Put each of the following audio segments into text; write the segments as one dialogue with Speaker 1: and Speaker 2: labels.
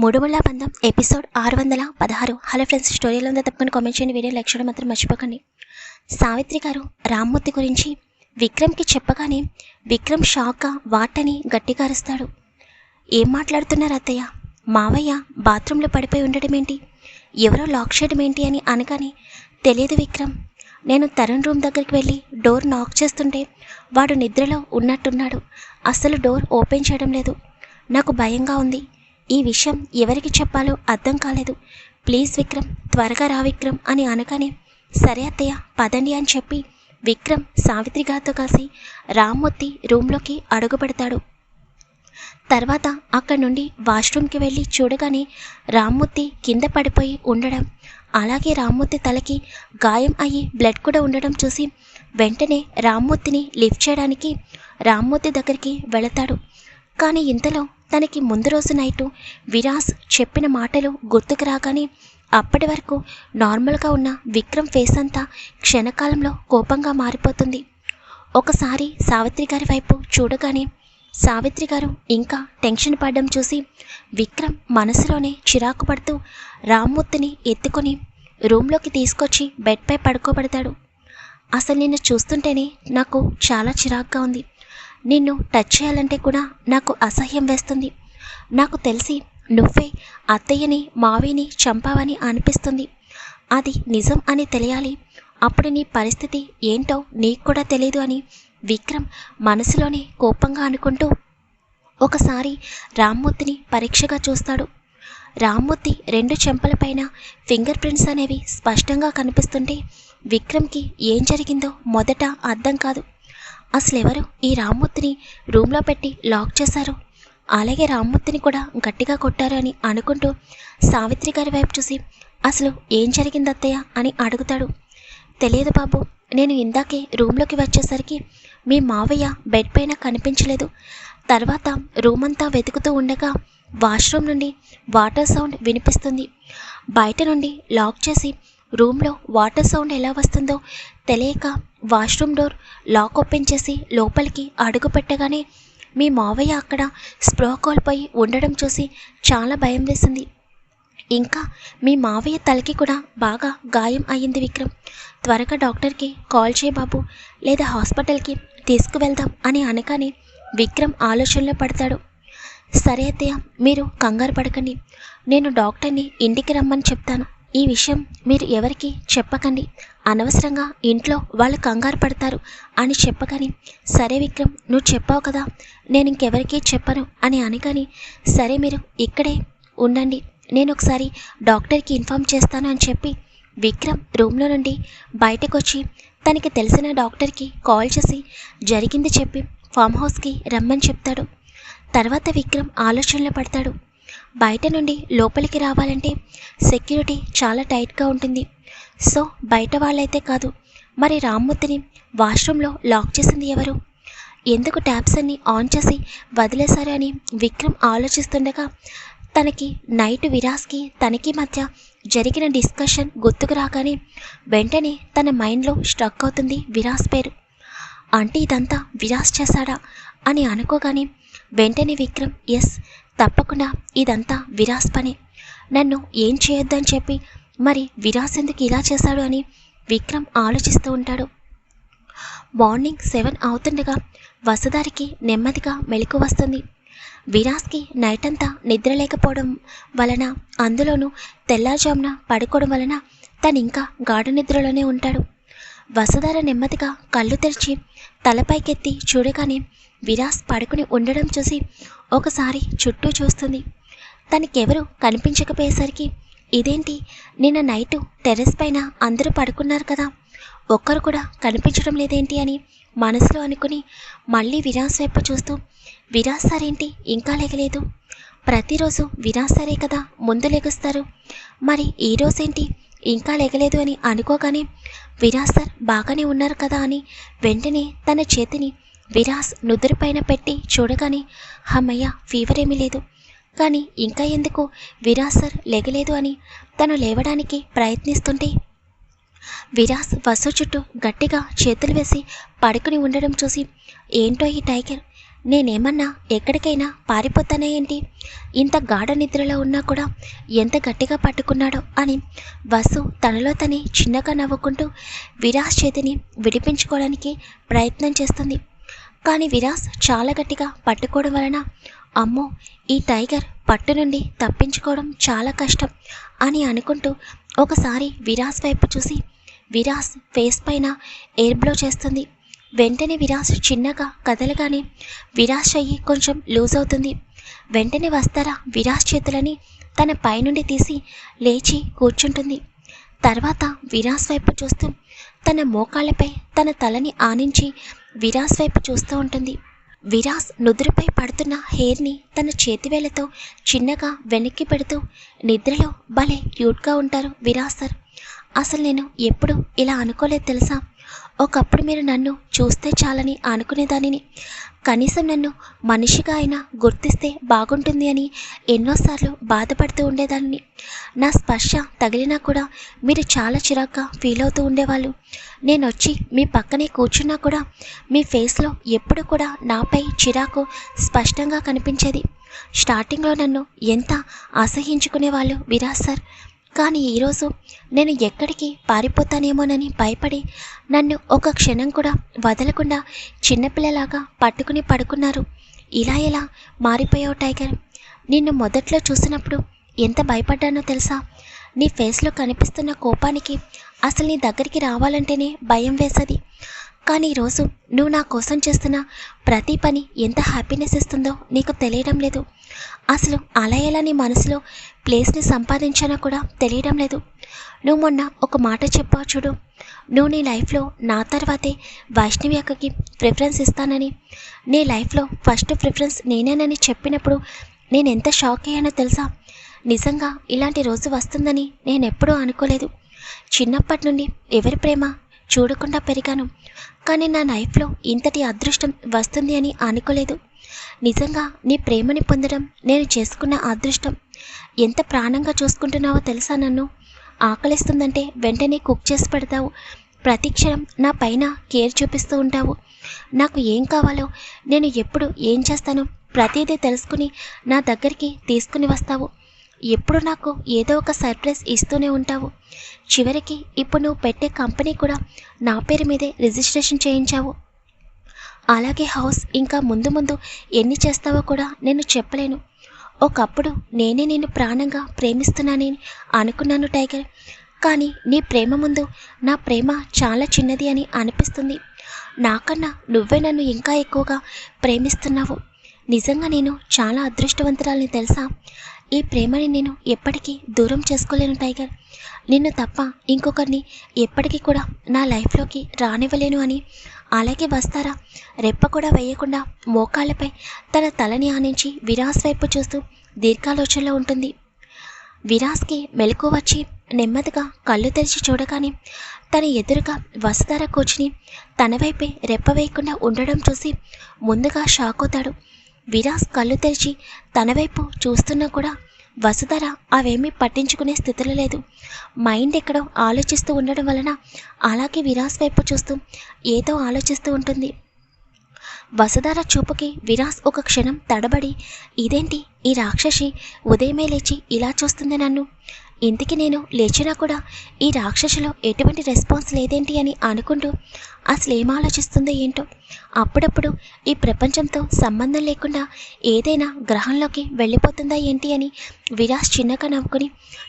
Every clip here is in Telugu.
Speaker 1: మూడుముళ్ళ బంధం ఎపిసోడ్ ఆరు వందల పదహారు. హలో ఫ్రెండ్స్ స్టోరీలో ఉందో తప్పకుండా కామెంట్ చేయండి వీడియో లైక్ చేయడం మాత్రం మర్చిపోకండి. సావిత్రి గారు రామ్మూర్తి గురించి విక్రమ్కి చెప్పగానే విక్రమ్ షాక్గా వాటని గట్టిగా అరుస్తాడు. ఏం మాట్లాడుతున్నారు అత్తయ్య? మావయ్య బాత్రూంలో పడిపోయి ఉండడం ఏంటి? ఎవరో లాక్ చేయడం ఏంటి అని అనగానే తెలియదు విక్రమ్ నేను తరుణ్ రూమ్ దగ్గరికి వెళ్ళి డోర్ నాక్ చేస్తుంటే వాడు నిద్రలో ఉన్నట్టున్నాడు. అస్సలు డోర్ ఓపెన్ చేయడం లేదు. నాకు భయంగా ఉంది. ఈ విషయం ఎవరికి చెప్పాలో అర్థం కాలేదు. ప్లీజ్ విక్రమ్ త్వరగా రా విక్రమ్ అని అనగానే సరే అత్తయ్య పదండి అని చెప్పి విక్రమ్ సావిత్రి గారితో కలిసి రామ్మూర్తి రూమ్లోకి అడుగుపెడతాడు. తర్వాత అక్కడి నుండి వాష్రూమ్కి వెళ్ళి చూడగానే రామ్మూర్తి కింద పడిపోయి ఉండడం అలాగే రామ్మూర్తి తలకి గాయం అయ్యి బ్లడ్ కూడా ఉండడం చూసి వెంటనే రామ్మూర్తిని లిఫ్ట్ చేయడానికి రామ్మూర్తి దగ్గరికి వెళతాడు. కానీ ఇంతలో తనకి ముందు రోజు నైటు విరాస్ చెప్పిన మాటలు గుర్తుకు రాగానే అప్పటి వరకు నార్మల్గా ఉన్న విక్రమ్ ఫేస్ అంతా క్షణకాలంలో కోపంగా మారిపోతుంది. ఒకసారి సావిత్రి గారి వైపు చూడగానే సావిత్రి గారు ఇంకా టెన్షన్ పడడం చూసి విక్రమ్ మనసులోనే చిరాకు పడుతూ రామ్మూర్తిని ఎత్తుకొని రూమ్లోకి తీసుకొచ్చి బెడ్పై పడుకోబెడతాడు. అసలు నిన్ను చూస్తుంటేనే నాకు చాలా చిరాకుగా ఉంది. నిన్ను టచ్ చేయాలంటే కూడా నాకు అసహ్యం వేస్తుంది. నాకు తెలిసి నువ్వే అత్తయ్యని మావిని చంపావని అనిపిస్తుంది. అది నిజం అని తెలియాలి. అప్పుడు నీ పరిస్థితి ఏంటో నీకు కూడా తెలియదు అని విక్రమ్ మనసులోనే కోపంగా అనుకుంటూ ఒకసారి రామ్మూర్తిని పరీక్షగా చూస్తాడు. రామ్మూర్తి రెండు చెంపలపైన ఫింగర్ ప్రింట్స్ అనేవి స్పష్టంగా కనిపిస్తుంటే విక్రమ్కి ఏం జరిగిందో మొదట అర్థం కాదు. అసలెవరు? ఈ రామ్మూర్తిని రూమ్లో పెట్టి లాక్ చేశారు. అలాగే రామ్మూర్తిని కూడా గట్టిగా కొట్టారు అని అనుకుంటూ సావిత్రి గారి వైపు చూసి అసలు ఏం జరిగింది అత్తయ్య? అని అడుగుతాడు. తెలియదు బాబు నేను ఇందాకే రూమ్లోకి వచ్చేసరికి మీ మావయ్య బెడ్ పైన కనిపించలేదు. తర్వాత రూమ్ అంతా వెతుకుతూ ఉండగా వాష్రూమ్ నుండి వాటర్ సౌండ్ వినిపిస్తుంది. బయట నుండి లాక్ చేసి రూమ్లో వాటర్ సౌండ్ ఎలా వస్తుందో తెలియక వాష్రూమ్ డోర్ లాక్ ఓపెన్ చేసి లోపలికి అడుగు పెట్టగానే మీ మావయ్య అక్కడ స్ప్రో కోల్పోయి ఉండడం చూసి చాలా భయం వేసింది. ఇంకా మీ మావయ్య తలకి కూడా బాగా గాయం అయ్యింది విక్రమ్. త్వరగా డాక్టర్కి కాల్ చేయ బాబు లేదా హాస్పిటల్కి తీసుకువెళ్దాం అని అనగానే విక్రమ్ ఆలోచనలో పడతాడు. సరే అత్తయ్య మీరు కంగారు పడకండి. నేను డాక్టర్ని ఇంటికి రమ్మని చెప్తాను. ఈ విషయం మీరు ఎవరికి చెప్పకండి. అనవసరంగా ఇంట్లో వాళ్ళు కంగారు పడతారు అని చెప్పకని సరే విక్రమ్ నువ్వు చెప్పావు కదా నేను ఇంకెవరికీ చెప్పను అని అనగాని సరే మీరు ఇక్కడే ఉండండి. నేను ఒకసారి డాక్టర్కి ఇన్ఫామ్ చేస్తాను అని చెప్పి విక్రమ్ రూమ్లో నుండి బయటకు వచ్చి తనకి తెలిసిన డాక్టర్కి కాల్ చేసి జరిగింది చెప్పి ఫామ్ హౌస్కి రమ్మని చెప్తాడు. తర్వాత విక్రమ్ ఆలోచనలో పడతాడు. బయట నుండి లోపలికి రావాలంటే సెక్యూరిటీ చాలా టైట్గా ఉంటుంది. సో బయట వాళ్ళైతే కాదు మరి రామ్మూర్తిని వాష్రూమ్లో లాక్ చేసింది ఎవరు? ఎందుకు ట్యాప్స్ అన్ని ఆన్ చేసి వదిలేశారు అని విక్రమ్ ఆలోచిస్తుండగా తనకి నైట్ విరాస్కి తనకి మధ్య జరిగిన డిస్కషన్ గుర్తుకు రాగానే వెంటనే తన మైండ్లో స్ట్రక్ అవుతుంది విరాస్ పేరు. అంటే ఇదంతా విరాస్ చేశాడా అని అనుకోగానే వెంటనే విక్రమ్ ఎస్ తప్పకుండా ఇదంతా విరాస్ పనే. నన్ను ఏం చేయొద్దని చెప్పి మరి విరాస్ ఎందుకు ఇలా చేశాడు అని విక్రమ్ ఆలోచిస్తూ ఉంటాడు. మార్నింగ్ సెవెన్ అవుతుండగా వసుధారికి నెమ్మదిగా మెలకు వస్తుంది. విరాస్కి నైట్ అంతా నిద్ర లేకపోవడం వలన అందులోనూ తెల్లారుజామున పడుకోవడం వలన తను ఇంకా గాఢ నిద్రలోనే ఉంటాడు. వసుధార నెమ్మదిగా కళ్ళు తెరిచి తలపైకెత్తి చూడగానే విరాస్ పడుకుని ఉండడం చూసి ఒకసారి చుట్టూ చూస్తుంది. తనకెవరు కనిపించకపోయేసరికి ఇదేంటి? నిన్న నైటు టెర్రస్ పైన అందరూ పడుకున్నారు కదా. ఒక్కరు కూడా కనిపించడం లేదేంటి? అని మనసులో అనుకుని మళ్ళీ విరాస్ వైపు చూస్తూ విరాస్ సార్ ఏంటి ఇంకా లేగలేదు. ప్రతిరోజు విరాస్ సారే కదా ముందు లెగుస్తారు. మరి ఈ రోజేంటి? ఇంకా లేగలేదు అని అనుకోగానే విరాస్ సార్ బాగానే ఉన్నారు కదా అని వెంటనే తన చేతిని విరాస్ నుదురుపైన పెట్టి చూడగానే హమ్మయ్య ఫీవర్ ఏమీ లేదు. కానీ ఇంకా ఎందుకు విరాస్ సార్ లేగలేదు అని తను లేవడానికి ప్రయత్నిస్తుంటే? విరాస్ వసు చుట్టూ గట్టిగా చేతులు వేసి పడుకుని ఉండడం చూసి ఏంటో ఈ టైగర్? నేనేమన్నా ఎక్కడికైనా పారిపోతానా ఏంటి? ఇంత గాఢ నిద్రలో ఉన్నా కూడా ఎంత గట్టిగా పట్టుకున్నాడో? అని వసు తనలో తనే చిన్నగా నవ్వుకుంటూ విరాస్ చేతిని విడిపించుకోవడానికి ప్రయత్నం చేస్తుంది. కానీ విరాస్ చాలా గట్టిగా పట్టుకోవడం వలన అమ్మో ఈ టైగర్ పట్టు నుండి తప్పించుకోవడం చాలా కష్టం అని అనుకుంటూ ఒకసారి విరాస్ వైపు చూసి విరాస్ ఫేస్ పైన ఎయిర్ బ్లో చేస్తుంది. వెంటనే విరాస్ చిన్నగా కదలగానే విరాస్ చెయ్యి కొంచెం లూజ్ అవుతుంది. వెంటనే వస్తారా విరాస్ చేతులని తన పైనుండి తీసి లేచి కూర్చుంటుంది. తర్వాత విరాస్ వైపు చూస్తూ తన మోకాళ్ళపై తన తలని ఆనించి విరాస్ వైపు చూస్తూ ఉంటుంది. విరాస్ నుదురుపై పడుతున్న హెయిర్ని తన చేతివేళ్ళతో చిన్నగా వెనక్కి పెడుతూ నిద్రలో భలే క్యూట్గా ఉంటారు విరాస్ సార్. అసలు నేను ఎప్పుడు ఇలా అనుకోలేదు తెలుసా? ఒకప్పుడు మీరు నన్ను చూస్తే చాలని అనుకునేదానిని. కనీసం నన్ను మనిషిగా అయినా గుర్తిస్తే బాగుంటుంది అని ఎన్నోసార్లు బాధపడుతూ ఉండేదానిని. నా స్పర్శ తగిలినా కూడా మీరు చాలా చిరాగ్గా ఫీల్ అవుతూ ఉండేవాళ్ళు. నేను వచ్చి మీ పక్కనే కూర్చున్నా కూడా మీ ఫేస్లో ఎప్పుడు కూడా నాపై చిరాకు స్పష్టంగా కనిపించేది. స్టార్టింగ్లో నన్ను ఎంత అసహించుకునేవాళ్ళు విరాజ్ సార్? కానీ ఈరోజు నేను ఎక్కడికి పారిపోతానేమోనని భయపడి నన్ను ఒక క్షణం కూడా వదలకుండా చిన్నపిల్లలాగా పట్టుకుని పడుకున్నారు. ఇలా ఎలా మారిపోయావు టైగర్? నిన్ను మొదట్లో చూసినప్పుడు ఎంత భయపడ్డానో తెలుసా? నీ ఫేస్లో కనిపిస్తున్న కోపానికి అసలు నీ దగ్గరికి రావాలంటేనే భయం వేసది. కానీ ఈరోజు నువ్వు నా కోసం చేస్తున్న ప్రతి పని ఎంత హ్యాపీనెస్ ఇస్తుందో నీకు తెలియడం లేదు. అసలు అలా ఎలా నీ మనసులో ప్లేస్ని సంపాదించానో కూడా తెలియడం లేదు. నువ్వు మొన్న ఒక మాట చెప్పావు చూడు. నువ్వు నీ లైఫ్లో నా తర్వాతే వైష్ణవి అక్కకి ప్రిఫరెన్స్ ఇస్తానని. నీ లైఫ్లో ఫస్ట్ ప్రిఫరెన్స్ నేనేనని చెప్పినప్పుడు నేను ఎంత షాక్ అయ్యానో తెలుసా? నిజంగా ఇలాంటి రోజు వస్తుందని నేను ఎప్పుడూ అనుకోలేదు. చిన్నప్పటి నుండి ఎవరి ప్రేమ చూడకుండా పెరిగాను. కానీ నా లైఫ్లో ఇంతటి అదృష్టం వస్తుంది అని అనుకోలేదు. నిజంగా నీ ప్రేమని పొందడం నేను చేసుకున్న అదృష్టం ఎంత ప్రాణంగా చూసుకుంటున్నావో తెలుసా నన్ను? ఆకలిస్తుందంటే వెంటనే కుక్ చేసి పెడతావు. ప్రతి క్షణం నా పైన కేర్ చూపిస్తూ ఉంటావు. నాకు ఏం కావాలో నేను ఎప్పుడు ఏం చేస్తానో ప్రతిదీ తెలుసుకుని నా దగ్గరికి తీసుకుని వస్తావు. ఎప్పుడు నాకు ఏదో ఒక సర్ప్రైజ్ ఇస్తూనే ఉంటావు. చివరికి ఇప్పుడు నువ్వు పెట్టే కంపెనీ కూడా నా పేరు మీదే రిజిస్ట్రేషన్ చేయించావు. అలాగే హౌస్ ఇంకా ముందు ముందు ఎన్ని చేస్తావో కూడా నేను చెప్పలేను. ఒకప్పుడు నేనే నేను ప్రాణంగా ప్రేమిస్తున్నానని అనుకున్నాను టైగర్. కానీ నీ ప్రేమ ముందు నా ప్రేమ చాలా చిన్నది అని అనిపిస్తుంది. నాకన్నా నువ్వే నన్ను ఇంకా ఎక్కువగా ప్రేమిస్తున్నావు. నిజంగా నేను చాలా అదృష్టవంతురాలని తెలుసా? ఈ ప్రేమని నేను ఎప్పటికీ దూరం చేసుకోలేను టైగర్. నిన్ను తప్ప ఇంకొకరిని ఎప్పటికీ కూడా నా లైఫ్లోకి రానివ్వలేను అని అలాగే వస్తారా? రెప్ప కూడా వేయకుండా మోకాళ్ళపై తన తలని ఆనించి విరాస్ వైపు చూస్తూ దీర్ఘాలోచనలో ఉంటుంది. విరాస్కి మెలకు వచ్చి నెమ్మదిగా కళ్ళు తెరిచి చూడగానే తన ఎదురుగా వసుధార కూర్చుని తన వైపే రెప్ప వేయకుండా ఉండడం చూసి ముందుగా షాక్ అవుతాడు. విరాస్ కళ్ళు తెరిచి తన వైపు చూస్తున్నా కూడా వసుధర అవేమీ పట్టించుకునే స్థితిలో లేదు. మైండ్ ఎక్కడో ఆలోచిస్తూ ఉండడం వలన అలాగే విరాస్ వైపు చూస్తూ ఏదో ఆలోచిస్తూ ఉంటుంది. వసుధార చూపుకి విరాస్ ఒక క్షణం తడబడి ఇదేంటి ఈ రాక్షసి ఉదయమే లేచి ఇలా చూస్తుంది నన్ను? ఇంటికి నేను లేచినా కూడా ఈ రాక్షసులో ఎటువంటి రెస్పాన్స్ లేదేంటి అని అనుకుంటూ అసలు ఏం ఆలోచిస్తుందో ఏంటో అప్పుడప్పుడు ఈ ప్రపంచంతో సంబంధం లేకుండా ఏదైనా గ్రహంలోకి వెళ్ళిపోతుందా ఏంటి అని విరాస్ చిన్నగా నవ్వుకుని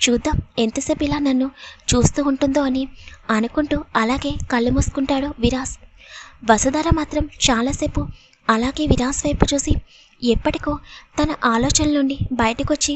Speaker 1: చూద్దాం ఎంతసేపు ఇలా నన్ను చూస్తూ ఉంటుందో అని అనుకుంటూ అలాగే కళ్ళు మూసుకుంటాడు విరాస్. వసుధార మాత్రం చాలాసేపు అలాగే విరాస్ వైపు చూసి ఎప్పటికో తన ఆలోచనల నుండి బయటకొచ్చి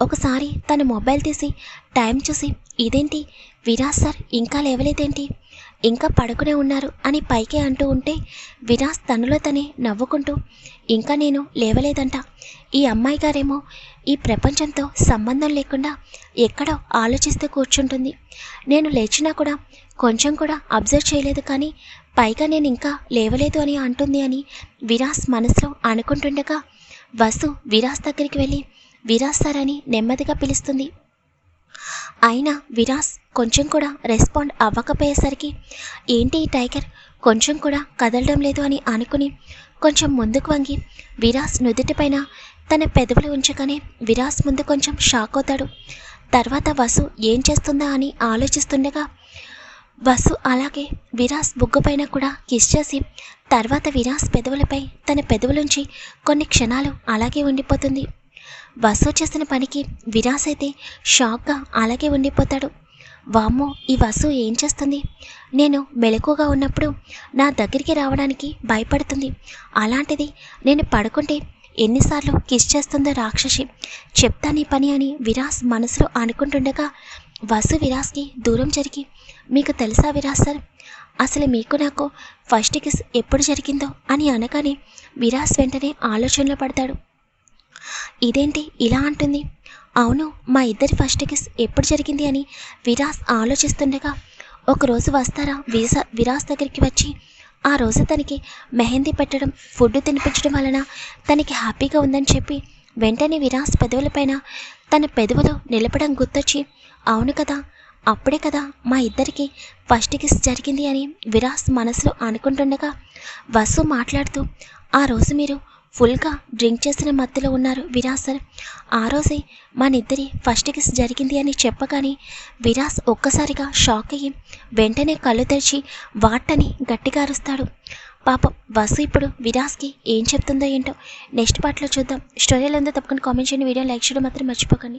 Speaker 1: ఒకసారి తన మొబైల్ తీసి టైం చూసి ఇదేంటి? విరాస్ సార్ ఇంకా లేవలేదేంటి? ఇంకా పడుకునే ఉన్నారు అని పైకే అంటూ ఉంటే విరాస్ తనలో తనే నవ్వుకుంటూ ఇంకా నేను లేవలేదంట. ఈ అమ్మాయి గారేమో ఈ ప్రపంచంతో సంబంధం లేకుండా ఎక్కడో ఆలోచిస్తూ కూర్చుంటుంది. నేను లేచినా కూడా కొంచెం కూడా అబ్జర్వ్ చేయలేదు కానీ పైగా నేను ఇంకా లేవలేదు అని అంటుంది అని విరాస్ మనసులో అనుకుంటుండగా వసు విరాస్ దగ్గరికి వెళ్ళి విరాస్ సార్ అని నెమ్మదిగా పిలుస్తుంది. అయినా విరాస్ కొంచెం కూడా రెస్పాండ్ అవ్వకపోయేసరికి ఏంటి ఈ టైగర్? కొంచెం కూడా కదలడం లేదు అని అనుకుని కొంచెం ముందుకు వంగి విరాస్ నుదుటిపైన తన పెదవులు ఉంచగానే విరాస్ ముందు కొంచెం షాక్ అవుతాడు. తర్వాత వసు ఏం చేస్తుందా అని ఆలోచిస్తుండగా వసు అలాగే విరాస్ బుగ్గపైన కూడా కిస్ చేసి తర్వాత విరాస్ పెదవులపై తన పెదవులుంచి కొన్ని క్షణాలు అలాగే ఉండిపోతుంది. వసు చేసిన పనికి విరాస్ అయితే షాక్గా అలాగే ఉండిపోతాడు. వామ్మో ఈ వసు ఏం చేస్తుంది? నేను మెలకుగా ఉన్నప్పుడు నా దగ్గరికి రావడానికి భయపడుతుంది. అలాంటిది నేను పడుకుంటే ఎన్నిసార్లు కిస్ చేస్తుందో రాక్షసి. చెప్తా నీ పని అని విరాస్ మనసులో అనుకుంటుండగా వసు విరాస్కి దూరం జరిగి మీకు తెలుసా విరాస్ సార్ అసలు మీకు నాకు ఫస్ట్ కిస్ ఎప్పుడు జరిగిందో అని అనగానే విరాస్ వెంటనే ఆలోచనలో పడతాడు. ఇదేంటి ఇలా అంటుంది? అవును మా ఇద్దరి ఫస్ట్ కిస్ ఎప్పుడు జరిగింది అని విరాస్ ఆలోచిస్తుండగా ఒకరోజు వస్తారా విసా విరాస్ దగ్గరికి వచ్చి ఆ రోజు తనకి మెహందీ పెట్టడం ఫుడ్ తినిపించడం వలన తనకి హ్యాపీగా ఉందని చెప్పి వెంటనే విరాస్ పెదవులపైన తన పెదవులు నిలపడం గుర్తొచ్చి అవును కదా అప్పుడే కదా మా ఇద్దరికి ఫస్ట్ కిస్ జరిగింది అని విరాస్ మనసులో అనుకుంటుండగా వసు మాట్లాడుతూ ఆ రోజు మీరు ఫుల్గా డ్రింక్ చేసిన మత్తులో ఉన్నారు విరాస్ సార్ ఆ రోజే మనిద్దరి ఫస్ట్ కిస్ జరిగింది అని చెప్పగానే విరాస్ ఒక్కసారిగా షాక్ అయ్యి వెంటనే కళ్ళు తెరిచి వాటని గట్టిగా అరుస్తాడు. పాపం వసు ఇప్పుడు విరాస్కి ఏం చెప్తుందో ఏంటో నెక్స్ట్ పార్ట్లో చూద్దాం. స్టోరీలో ఉందో తప్పకుండా కామెంట్ చేయండి. వీడియో లైక్ చేయడం మాత్రం మర్చిపోకండి.